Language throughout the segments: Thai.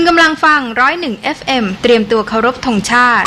คุณกำลังฟังร้อยหนึ่ง FM เตรียมตัวเคารพธงชาติ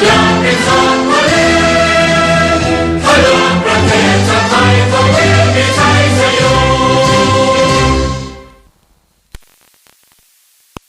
Yeah.